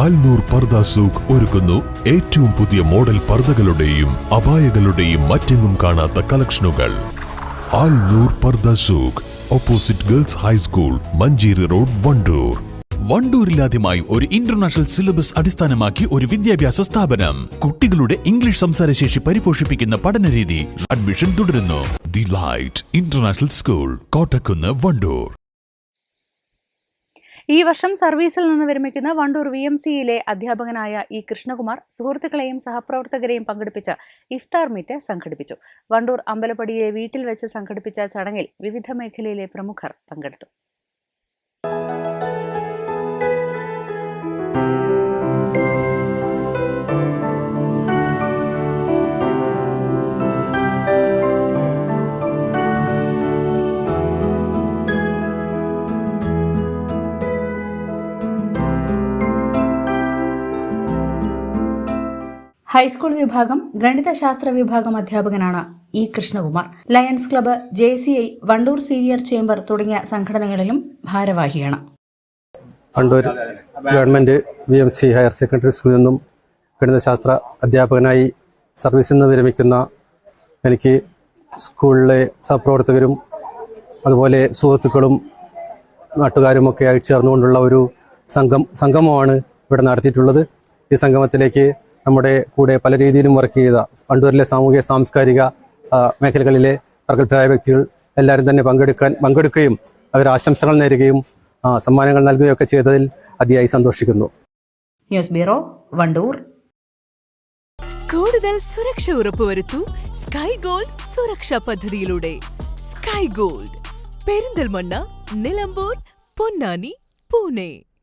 ആൽനൂർ പർദ സൂഖ് ഒരുക്കുന്നു. ഏറ്റവും പുതിയ മോഡൽ പർദകളുടെയും അപായകളുടെയും മറ്റെങ്ങും കാണാത്ത കളക്ഷനുകൾ. ആൽനൂർ പർദ സൂഖ്. Opposite girls high school Manjeri road Wandoor. വണ്ടൂരിലാദ്യമായി ഒരു ഇന്റർനാഷണൽ സിലബസ് അടിസ്ഥാനമാക്കി ഒരു വിദ്യാഭ്യാസ സ്ഥാപനം. കുട്ടികളുടെ ഇംഗ്ലീഷ് സംസാരശേഷി പരിപോഷിപ്പിക്കുന്ന പഠനരീതി അഡ്മിഷൻ തുടരുന്നു. The light international school Kottakkunnu Wandoor. ഈ വർഷം സർവീസിൽ നിന്ന് വിരമിക്കുന്ന വണ്ടൂർ വി എം സിയിലെ അധ്യാപകനായ ഇ കൃഷ്ണകുമാർ സുഹൃത്തുക്കളെയും സഹപ്രവർത്തകരെയും പങ്കെടുപ്പിച്ച ഇഫ്താർ മീറ്റ് സംഘടിപ്പിച്ചു. വണ്ടൂർ അമ്പലപ്പടിയെ വീട്ടിൽ വെച്ച് സംഘടിപ്പിച്ച ചടങ്ങിൽ വിവിധ മേഖലയിലെ പ്രമുഖർ പങ്കെടുത്തു. ഹൈസ്കൂൾ വിഭാഗം ഗണിതശാസ്ത്ര വിഭാഗം അധ്യാപകനാണ് E Krishnakumar. Lions club J C I Wandoor senior chamber തുടങ്ങിയ സംഘടനകളിലും ഭാരവാഹിയാണ്. Wandoor government V M C higher secondary സ്കൂളിൽ നിന്നും ഗണിതശാസ്ത്ര അധ്യാപകനായി സർവീസിൽ നിന്ന് വിരമിക്കുന്ന എനിക്ക് സ്കൂളിലെ സഹപ്രവർത്തകരും അതുപോലെ സുഹൃത്തുക്കളും നാട്ടുകാരും ഒക്കെ ആയി ചേർന്നുകൊണ്ടുള്ള ഒരു സംഘം സംഗമമാണ് ഇവിടെ നടത്തിയിട്ടുള്ളത്. ഈ സംഗമത്തിലേക്ക് നമ്മുടെ കൂടെ പല രീതിയിലും വർക്ക് ചെയ്ത വണ്ടൂരിലെ സാമൂഹിക സാംസ്കാരിക മേഖലകളിലെ പ്രഗത്ഭരായ വ്യക്തികൾ എല്ലാവരും തന്നെ പങ്കെടുക്കാൻ പങ്കെടുക്കുകയും അവർ ആശംസകൾ നേരുകയും സമ്മാനങ്ങൾ നൽകുകയും ഒക്കെ ചെയ്തതിൽ അതിയായി സന്തോഷിക്കുന്നു. News bureau Wandoor. കൂടുതൽ സുരക്ഷ ഉറപ്പുവരുത്തൂ സ്കൈ ഗോൾഡ് സുരക്ഷാ പദ്ധതിയിലൂടെ. Sky Gold Perinthalmanna Nilambur Ponnani Pune.